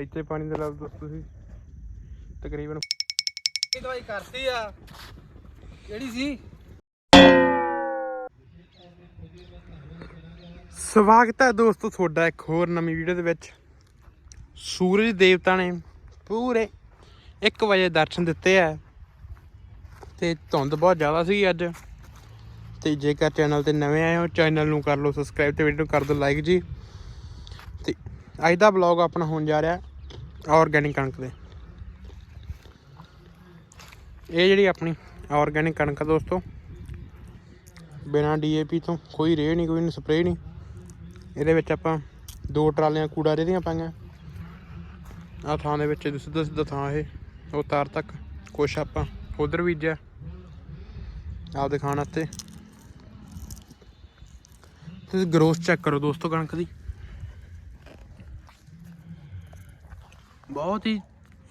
ਇੱਥੇ ਪਾਣੀ ਦਾ ਲੈਵਲ ਦੱਸੋ ਤੁਸੀਂ। ਤਕਰੀਬਨ ਇਹ ਦਵਾਈ ਕਰਤੀ ਆ? ਕਿਹੜੀ ਸੀ? ਸਵਾਗਤ ਹੈ ਦੋਸਤੋ ਤੁਹਾਡਾ ਇੱਕ ਹੋਰ ਨਵੀਂ ਵੀਡੀਓ ਦੇ ਵਿੱਚ। ਸੂਰਜ ਦੇਵਤਾ ਨੇ ਪੂਰੇ 1 ਵਜੇ ਦਰਸ਼ਨ ਦਿੱਤੇ ਆ। ਤੇ ਧੁੰਦ ਬਹੁਤ ਜ਼ਿਆਦਾ ਸੀ ਅੱਜ। ਤੇ ਜੇਕਰ ਚੈਨਲ ਤੇ ਨਵੇਂ ਆਏ ਹੋ ਚੈਨਲ ਨੂੰ ਕਰ ਲਓ ਸਬਸਕ੍ਰਾਈਬ ਤੇ ਵੀਡੀਓ ਨੂੰ ਕਰ ਦਿਓ ਲਾਈਕ ਜੀ। ਅੱਜ ਦਾ ਵਲੌਗ ਆਪਣਾ ਹੋਣ ਜਾ ਰਿਹਾ ਆਰਗੈਨਿਕ ਕਣਕ ਦੇ। ਇਹ ਜਿਹੜੀ ਆਪਣੀ ਆਰਗੈਨਿਕ ਕਣਕ ਆ ਦੋਸਤੋ, ਬਿਨਾ ਡੀਏਪੀ ਤੋਂ ਕੋਈ ਰੇਹ ਨਹੀਂ, ਕੋਈ ਸਪਰੇਅ ਨਹੀਂ। ਇਹਦੇ ਵਿੱਚ ਆਪਾਂ ਦੋ ਟਰਾਲੀਆਂ ਕੂੜਾ ਰੇਦੀਆਂ ਪਾਈਆਂ। ਆ ਥਾਂ ਦੇ ਵਿੱਚ ਸਿੱਧਾ ਸਿੱਧਾ ਥਾਂ ਇਹ, ਉਹ ਤਾਰ ਤੱਕ ਕੁਛ ਆਪਾਂ ਉਧਰ ਬੀਜਿਆ ਆਪ ਦਿਖਾਣ ਵਾਸਤੇ। ਤੁਸੀਂ ਗਰੋਥ ਚੈੱਕ ਕਰੋ ਦੋਸਤੋ ਕਣਕ ਦੀ। ਬਹੁਤ ਹੀ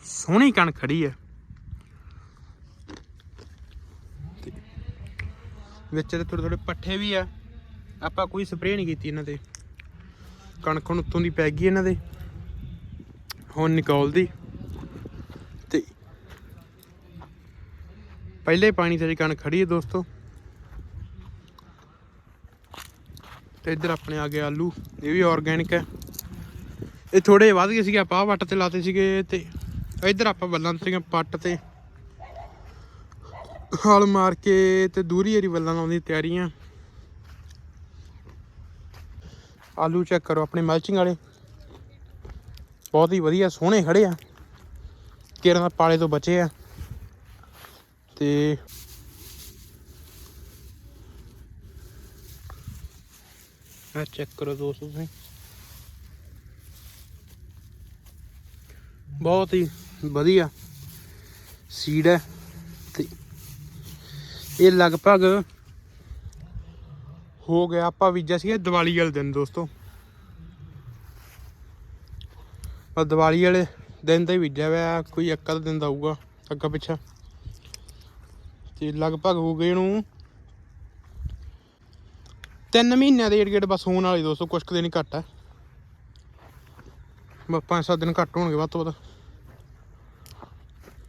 ਸੋਹਣੀ ਕਣਕ ਖੜੀ ਹੈ। ਵਿੱਚ ਤੇ ਥੋੜੇ ਥੋੜੇ ਪੱਠੇ ਵੀ ਆ। ਆਪਾਂ ਕੋਈ ਸਪਰੇਅ ਨਹੀਂ ਕੀਤੀ ਇਹਨਾਂ ਤੇ। ਕਣਕ ਹੁਣ ਉੱਤੋਂ ਦੀ ਪੈ ਗਈ ਇਹਨਾਂ ਦੇ। ਹੁਣ ਨਿਕਾਲਦੀ। ਤੇ ਪਹਿਲੇ ਪਾਣੀ ਤੇ ਕਣਕ ਖੜੀ ਹੈ ਦੋਸਤੋ। ਤੇ ਇੱਧਰ ਆਪਣੇ ਆ ਗਏ ਆਲੂ। ਇਹ ਵੀ ਆਰਗੈਨਿਕ ਹੈ। ਇਹ ਥੋੜੇ ਵੱਧ ਗਏ ਸੀਗੇ, ਆਪਾਂ ਵੱਟ ਤੇ ਲਾਤੇ ਸੀਗੇ ਤੇ ਇੱਧਰ ਆਪਾਂ ਬੱਲਾਂ ਤੇ ਪੱਟ ਤੇ। ਹਲ ਮਾਰ ਕੇ ਤੇ ਦੂਰੀ ਏਰੀ ਬੱਲਾਂ ਲਾਉਣ ਦੀ ਤਿਆਰੀਆਂ। ਆਲੂ ਚੈੱਕ ਕਰੋ ਆਪਣੇ ਮਲਚਿੰਗ ਵਾਲੇ। ਬਹੁਤ ਹੀ ਵਧੀਆ ਸੋਹਣੇ ਖੜੇ ਆ। ਕੇਰਾਂ ਪਾਲੇ ਤੋਂ ਬਚੇ ਆ। ਤੇ ਆ ਚੈੱਕ ਕਰੋ ਦੋਸਤੋ ਤੁਸੀਂ। ਬਹੁਤ ਹੀ ਵਧੀਆ ਸੀਡ ਹੈ ਤੇ ਇਹ ਲਗਭਗ ਹੋ ਗਿਆ, ਆਪਾਂ ਬੀਜਿਆ ਸੀ ਦੀਵਾਲੀ ਵਾਲੇ ਦਿਨ ਦੋਸਤੋ। ਆ ਦੀਵਾਲੀ ਵਾਲੇ ਦਿਨ ਦਾ ਹੀ ਬੀਜਿਆ ਹੋਇਆ, ਕੋਈ ਇੱਕ ਅੱਧਾ ਦਿਨ ਦਾ ਆਊਗਾ ਅੱਗਾ ਪਿੱਛਾ। ਤੇ ਲਗਭਗ ਹੋ ਗਏ ਇਹਨੂੰ ਤਿੰਨ ਮਹੀਨਿਆਂ ਦੇ ਏਡ ਬਸ ਹੋਣ ਵਾਲੀ ਦੋਸਤੋ, ਕੁਛ ਕੁ ਦਿਨ ਘੱਟ ਹੈ। ਬਸ ਪੰਜ ਸੱਤ ਦਿਨ ਘੱਟ ਹੋਣਗੇ ਵੱਧ ਤੋਂ ਵੱਧ।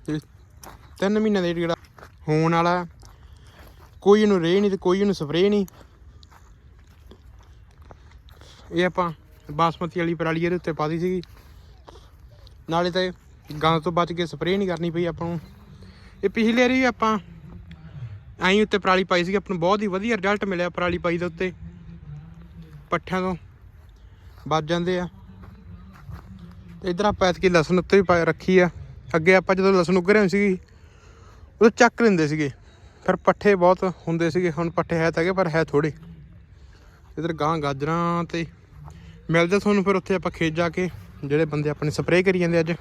ਤਿੰਨ ਮਹੀਨਿਆਂ ਦੇ ਜਿਹੜਾ ਹੋਣ ਵਾਲਾ, ਕੋਈ ਇਹਨੂੰ ਰੇ ਨਹੀਂ ਤੇ ਕੋਈ ਇਹਨੂੰ ਸਪਰੇਅ ਨਹੀਂ। ਇਹ ਆਪਾਂ ਬਾਸਮਤੀ ਵਾਲੀ ਪਰਾਲੀ ਇਹਦੇ ਉੱਤੇ ਪਾਦੀ ਸੀਗੀ। ਨਾਲੇ ਤਾਂ ਗਾਂ ਤੋਂ ਬਚ ਕੇ ਸਪਰੇਅ ਨਹੀਂ ਕਰਨੀ ਪਈ ਆਪਾਂ ਨੂੰ। ਇਹ ਪਿਛਲੇ ਵਾਰੀ ਵੀ ਆਪਾਂ ਐਂ ਉੱਤੇ ਪਰਾਲੀ ਪਾਈ ਸੀ ਆਪਾਂ ਨੂੰ ਬਹੁਤ ਹੀ ਵਧੀਆ ਰਿਜ਼ਲਟ ਮਿਲਿਆ ਪਰਾਲੀ ਪਾਈ ਦੇ ਉੱਤੇ। ਪੱਠਿਆਂ ਤੋਂ ਬਚ ਜਾਂਦੇ ਆ। ਤੇ ਇਧਰ ਆਪਾਂ ਐਤਕੀ ਲਸਣ ਉੱਤੇ ਵੀ ਪਾ ਰੱਖੀ ਆ। ਅੱਗੇ ਆਪਾਂ ਜਦੋਂ ਲਸਣ ਉੱਗ ਰਹੇ ਸੀਗੀ ਉਹ ਚੱਕ ਲੈਂਦੇ ਸੀਗੇ। ਫਿਰ ਪੱਠੇ ਬਹੁਤ ਹੁੰਦੇ ਸੀਗੇ, ਹੁਣ ਪੱਠੇ ਹੈ ਤਾਂ ਹੈਗੇ, ਪਰ ਹੈ ਥੋੜੇ ਇਧਰ ਗਾਂ ਗਾਜਰਾਂ ਤੇ ਮਿਲਦੇ ਤੁਹਾਨੂੰ, ਫਿਰ ਉੱਥੇ ਆਪਾਂ ਖੇਤ ਜਾ ਕੇ ਜਿਹੜੇ ਬੰਦੇ ਆਪਣੇ ਸਪਰੇਅ ਕਰੀ ਜਾਂਦੇ ਅੱਜ।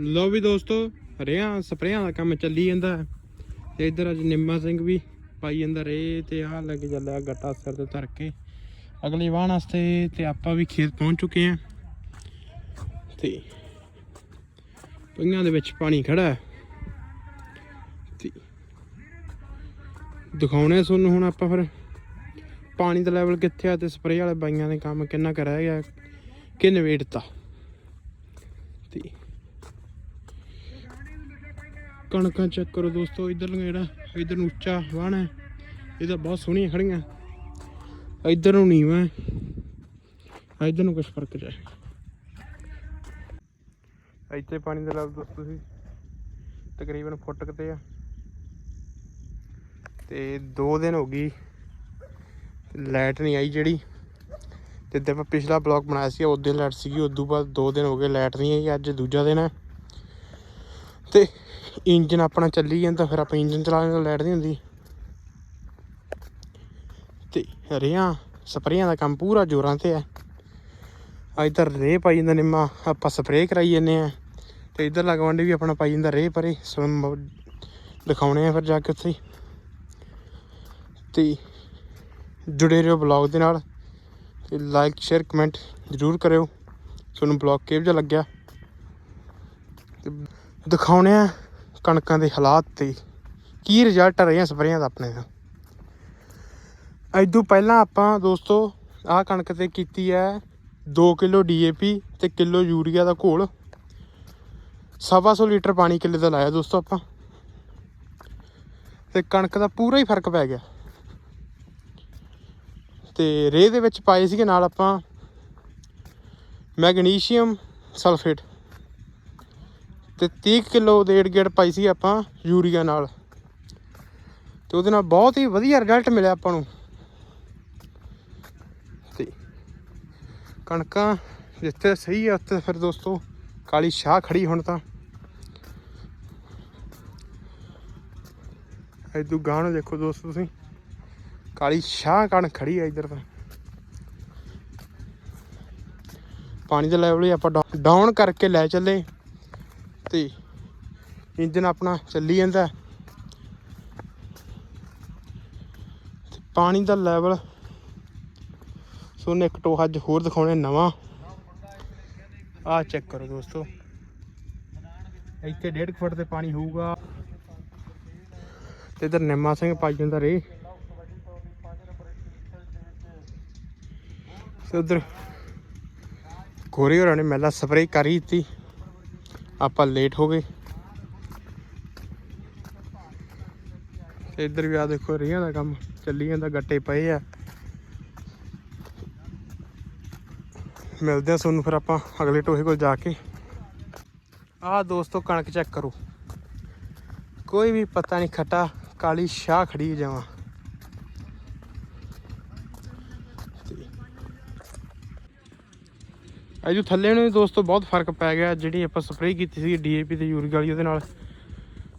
ਲੋ ਵੀ ਦੋਸਤੋ ਰੇਹਾਂ ਸਪਰੇਆਂ ਦਾ ਕੰਮ ਚੱਲੀ ਜਾਂਦਾ ਹੈ। ਤੇ ਇਧਰ ਅੱਜ ਨਿੰਮਾ ਸਿੰਘ ਵੀ ਪਾਈ ਜਾਂਦਾ ਰੇ ਤੇ ਆਹ ਲੱਗ ਚੱਲਿਆ ਗੱਟਾ ਸਿਰ ਤੇ ਧਰ ਕੇ। ਅਗਲੀ ਵਾਹਣ ਵਾਸਤੇ ਤੇ ਆਪਾਂ ਵੀ ਖੇਤ ਪਹੁੰਚ ਚੁੱਕੇ ਹਾਂ। ਤੇ ਪਈਆਂ ਦੇ ਵਿੱਚ ਪਾਣੀ ਖੜਾ ਹੈ। ਤੇ ਦਿਖਾਉਣੇ ਤੁਹਾਨੂੰ ਹੁਣ ਆਪਾਂ ਫਿਰ। ਪਾਣੀ ਦਾ ਲੈਵਲ ਕਿੱਥੇ ਆ ਤੇ ਸਪਰੇਅ ਵਾਲੇ ਬਾਈਆਂ ਦੇ ਕੰਮ ਕਿੰਨਾ ਕਰ ਰਹਿ ਗਿਆ ਕਿ ਨਵੇੜਤਾ ਤੇ ਕਣਕਾਂ ਚੈੱਕ ਕਰੋ ਦੋਸਤੋ ਇਧਰ ਨੂੰ ਜਿਹੜਾ, ਇਧਰ ਨੂੰ ਉੱਚਾ ਵਾਹਣ ਹੈ ਇਹ ਤਾਂ ਬਹੁਤ ਸੋਹਣੀਆਂ ਖੜੀਆਂ ਇਧਰ ਨੂੰ ਨੀਵਾਂ ਹੈ, ਇਧਰ ਨੂੰ ਕੁਝ ਫ਼ਰਕ ਜਾਏ ਇੱਥੇ ਪਾਣੀ ਦਾ ਲੈਵਲ ਦੋਸਤੋ ਤੁਸੀਂ। ਤਕਰੀਬਨ ਫੁੱਟ ਕਿਤੇ ਆ। ਤੇ 2 ਦਿਨ ਹੋ ਗਈ ਲਾਈਟ ਨਹੀਂ ਆਈ ਜਿਹੜੀ। ਜਿੱਦਾਂ ਆਪਾਂ ਪਿਛਲਾ ਬਲੌਗ ਬਣਾਇਆ ਸੀ ਉਦੋਂ ਲਾਈਟ ਸੀਗੀ, ਉਦੋਂ ਬਾਅਦ 2 ਦਿਨ ਹੋ ਗਏ ਲਾਈਟ ਨਹੀਂ ਆਈ, ਅੱਜ ਦੂਜਾ ਦਿਨ ਹੈ ਤੇ ਇੰਜਨ ਆਪਣਾ ਚੱਲੀ ਜਾਂਦਾ, ਫਿਰ ਆਪਾਂ ਇੰਜਨ ਚਲਾ ਲੈਂਦੇ ਲਾਈਟ ਨਹੀਂ ਹੁੰਦੀ। ਤੇ ਰੇਹਾਂ ਸਪਰੇਆਂ ਦਾ ਕੰਮ ਪੂਰਾ ਜ਼ੋਰਾਂ ਤੇ ਹੈ ਅੱਜ ਤਾਂ ਰੇਹ ਪਾਈ ਜਾਂਦਾ ਨਿੰਮਾ ਆਪਾਂ ਸਪਰੇਅ ਕਰਾਈ ਜਾਂਦੇ ਆ। ਤੇ ਇੱਧਰ ਲਗਵੰਡੀ ਵੀ ਆਪਣਾ ਪਾਈ ਜਾਂਦਾ ਰੇਹ ਪਰੇ, ਸੋ ਦਿਖਾਉਣੇ ਆ ਫਿਰ ਜਾ ਕੇ ਉੱਥੇ ਹੀ। ਤੇ ਜੁੜੇ ਰਹੋ ਬਲੌਗ ਦੇ ਨਾਲ ਤੇ ਲਾਈਕ ਸ਼ੇਅਰ ਕਮੈਂਟ ਜ਼ਰੂਰ ਕਰਿਓ। ਤੁਹਾਨੂੰ ਬਲੌਗ ਕਿਹੋ ਜਿਹਾ ਲੱਗਿਆ? ਤੇ ਦਿਖਾਉਣੇ ਆ ਕਣਕਾਂ ਦੇ ਹਾਲਾਤ ਤੇ ਕੀ ਰਿਜ਼ਲਟ ਰਹੇ ਆ ਸਪਰੇਆਂ ਦਾ ਆਪਣੇ ਦਾ ਇਦੋਂ ਪਹਿਲਾਂ ਆਪਾਂ ਦੋਸਤੋ ਆਹ ਕਣਕ ਤੇ ਕੀਤੀ ਹੈ 2 ਕਿਲੋ ਡੀਏਪੀ ਤੇ ਕਿਲੋ ਯੂਰੀਆ ਦਾ ਘੋਲ। ਸਵਾ ਸੌ ਲੀਟਰ ਪਾਣੀ ਕਿੱਲੇ ਦਾ ਲਾਇਆ ਦੋਸਤੋ ਆਪਾਂ। ਤੇ ਕਣਕ ਦਾ ਪੂਰਾ ਹੀ ਫ਼ਰਕ ਪੈ ਗਿਆ। ਤੇ ਰੇਹ ਦੇ ਵਿੱਚ ਪਾਏ ਸੀਗੇ ਨਾਲ ਆਪਾਂ ਮੈਗਨੀਸ਼ੀਅਮ ਸਲਫੇਟ। ਤੇ 30 ਕਿਲੋ ਡੇਢ ਗੇੜ ਪਾਈ ਸੀ ਆਪਾਂ ਯੂਰੀਆ ਨਾਲ। ਤੇ ਉਹਦੇ ਨਾਲ ਬਹੁਤ ਹੀ ਵਧੀਆ ਰਿਜ਼ਲਟ ਮਿਲਿਆ ਆਪਾਂ ਨੂੰ। ਤੇ ਕਣਕਾਂ ਜਿੱਥੇ ਸਹੀ ਆ ਉੱਥੇ ਫਿਰ ਦੋਸਤੋ ਕਾਲੀ ਸ਼ਾਹ ਖੜੀ ਹੁਣ ਤਾਂ। ਇਦੋਂ ਗਾਂ ਨੂੰ ਦੇਖੋ ਦੋਸਤੋ ਤੁਸੀਂ। ਕਾਲੀ ਸ਼ਾਹ ਕਣ ਖੜੀ ਆ ਇੱਧਰ ਤਾਂ। ਪਾਣੀ ਦਾ ਲੈਵਲ ਹੀ ਆਪਾਂ ਡਾਊਨ ਕਰਕੇ ਲੈ ਚੱਲੇ। ਤੇ ਇੰਜਨ ਆਪਣਾ ਚੱਲੀ ਜਾਂਦਾ। ਪਾਣੀ ਦਾ ਲੈਵਲ ਸੋਨੇ ਇੱਕ ਟੋਹਾ ਅੱਜ ਹੋਰ ਦਿਖਾਉਣੇ ਨਵਾਂ। ਆਹ ਚੈੱਕ ਕਰੋ ਦੋਸਤੋ। ਇੱਥੇ 1.5 ਫੁੱਟ ਤੇ ਪਾਣੀ ਹੋਊਗਾ। ਤੇ ਇਧਰ ਨਿੰਮਾ ਸਿੰਘ ਪਾਈ ਜਾਂਦਾ ਰੇ ਤੇ ਉਧਰ ਗੋਰੇ ਹੋਰਾਂ ਨੇ ਮੈਲਾ ਸਪਰੇਅ ਕਰੀ ਦਿੱਤੀ। ਆਪਾਂ ਲੇਟ ਹੋ ਗਏ। ਤੇ ਇੱਧਰ ਵੀ ਆ ਦੇਖੋ ਰਹੀਆਂ ਦਾ ਕੰਮ ਚੱਲੀ ਜਾਂਦਾ, ਗੱਟੇ ਪਏ ਆ। ਮਿਲਦੇ ਆ ਤੁਹਾਨੂੰ ਫਿਰ ਆਪਾਂ ਅਗਲੇ ਟੋਹੇ ਕੋਲ ਜਾ ਕੇ। ਆਹ ਦੋਸਤੋ ਕਣਕ ਚੈੱਕ ਕਰੋ। ਕੋਈ ਵੀ ਪਤਾ ਨਹੀਂ ਖਟਾ, ਕਾਲੀ ਸ਼ਾਹ ਖੜੀ ਜਾਵਾਂ ਅਜੂ ਥੱਲੇ ਨੂੰ ਵੀ ਦੋਸਤੋ ਬਹੁਤ ਫ਼ਰਕ ਪੈ ਗਿਆ, ਜਿਹੜੀ ਆਪਾਂ ਸਪਰੇਅ ਕੀਤੀ ਸੀ ਡੀਏਪੀ ਤੇ ਯੂਰੀਆ ਵਾਲੀ ਉਹਦੇ ਨਾਲ।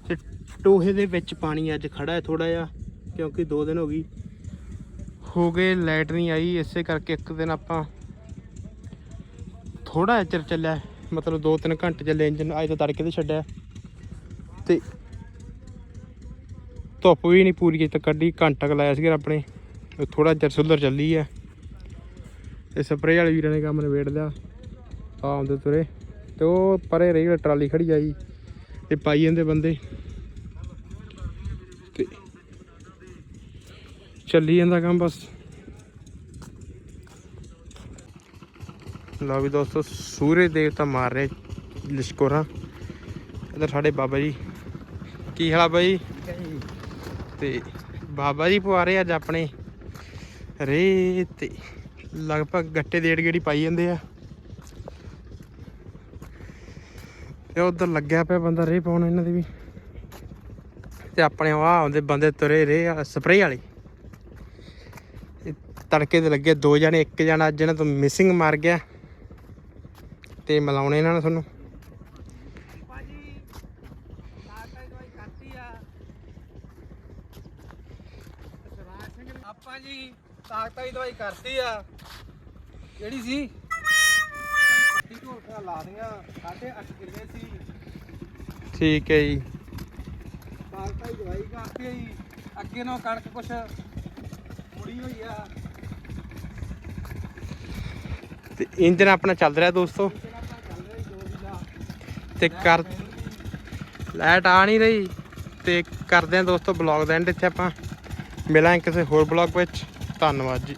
ਤੇ ਟੋਹੇ ਦੇ ਵਿੱਚ ਪਾਣੀ ਅੱਜ ਖੜਾ ਹੈ ਥੋੜਾ ਜਿਹਾ, ਕਿਉਂਕਿ 2 ਦਿਨ ਹੋ ਗਈ। ਹੋ ਗਏ, ਲਾਈਟ ਨਹੀਂ ਆਈ, ਇਸੇ ਕਰਕੇ ਇੱਕ ਦਿਨ ਆਪਾਂ ਥੋੜਾ ਚਿਰ ਚੱਲਿਆ ਮਤਲਬ 2-3 ਘੰਟੇ ਚੱਲੇ ਇੰਜਨ, ਅੱਜ ਤਾਂ ਤੜਕੇ ਤੇ ਛੱਡਿਆ। ਤੇ ਧੁੱਪ ਵੀ ਨਹੀਂ ਪੂਰੀ ਅਜੇ ਤੱਕ ਕੱਢੀ, ਘੰਟਾ ਕੁ ਲਾਇਆ ਸੀਗਾ ਆਪਣੇ ਥੋੜਾ ਚਿਰ ਸੁਧਰ ਚੱਲੀ ਆ ਤੇ ਸਪਰੇਅ ਵਾਲੇ ਵੀਰਾਂ ਨੇ ਕੰਮ ਨਿਬੇੜ ਲਿਆ ਆਉਂਦੇ ਤੁਰੇ। ਤੇ ਉਹ ਪਰੇ ਰਹੀ ਟਰਾਲੀ ਖੜੀ ਆਈ, ਤੇ ਪਾਈ ਜਾਂਦੇ ਬੰਦੇ। ਤੇ ਚੱਲੀ ਜਾਂਦਾ ਕੰਮ ਬਸ। ਲਓ ਵੀ ਦੋਸਤੋ, ਸੂਰਜ ਦੇਵਤਾ ਮਾਰ ਰਹੇ ਲਿਸ਼ਕੋਰਾ। ਇਧਰ ਸਾਡੇ ਬਾਬਾ ਜੀ। ਕੀ ਹਾਲ ਆ ਬਾਈ ਤੇ ਬਾਬਾ ਜੀ ਪਵਾ ਰਹੇ ਅੱਜ ਆਪਣੇ ਰੇ ਤੇ ਲਗਭਗ ਗੱਟੇ ਡੇਢ ਗੇੜੀ ਪਾਈ ਜਾਂਦੇ ਆ। ਤੇ ਉਧਰ ਲੱਗਿਆ ਪਿਆ ਬੰਦਾ ਰੇ ਪਾਉਣ ਇਹਨਾਂ ਦੇ ਵੀ। ਤੇ ਆਪਣੇ ਆ ਆਉਂਦੇ ਬੰਦੇ ਤੁਰੇ ਰੇ ਆ ਸਪਰੇਅ ਵਾਲੇ। ਤੜਕੇ ਤੇ ਲੱਗੇ ਦੋ ਜਣੇ, ਇੱਕ ਜਣਾ ਅੱਜ ਇਹਨਾਂ ਤੋਂ ਮਿਸਿੰਗ ਮਾਰ ਗਿਆ। ਤੇ ਮਿਲਾਉਣੇ ਇਹਨਾਂ ਨੇ ਤੁਹਾਨੂੰ। ਆਪਾਂ ਜੀ ਤਾਕਤਾਂ ਦੀ ਦਵਾਈ ਕਰਤੀ ਆ। ਜਿਹੜੀ ਸੀ? ਪੱਟੀ ਢੋਲਕਾ ਲਾ ਦੀਆਂ। ਸਾਢੇ 8 ਕਿੱਲੇ ਸੀ। ਠੀਕ ਹੈ ਜੀ। ਤਾਕਤਾਂ ਦੀ ਦਵਾਈ ਕਰਤੀ ਆ ਜੀ। ਅੱਗੇ ਨੂੰ ਕਣਕ ਕੁਛ ਮੁੜੀ ਹੋਈ ਆ। ਤੇ ਇੰਜਨ ਆਪਣਾ ਚੱਲ ਰਿਹਾ ਦੋਸਤੋ ਜਿਹੜਾ ਆਪਣਾ ਚੱਲ ਰਿਹਾ ਜੀ ਦੋ ਵੀਲਾ ਤੇ ਕਰ ਲਾਈਟ ਆ ਨਹੀਂ ਰਹੀ ਤੇ ਕਰਦੇ ਆ ਦੋਸਤੋ ਬਲੌਗ ਦਾ ਐਂਡ ਇੱਥੇ ਆਪਾਂ। ਮਿਲਾਂਗੇ ਕਿਸੇ ਹੋਰ ਬਲੌਗ ਵਿੱਚ। ਧੰਨਵਾਦ ਜੀ।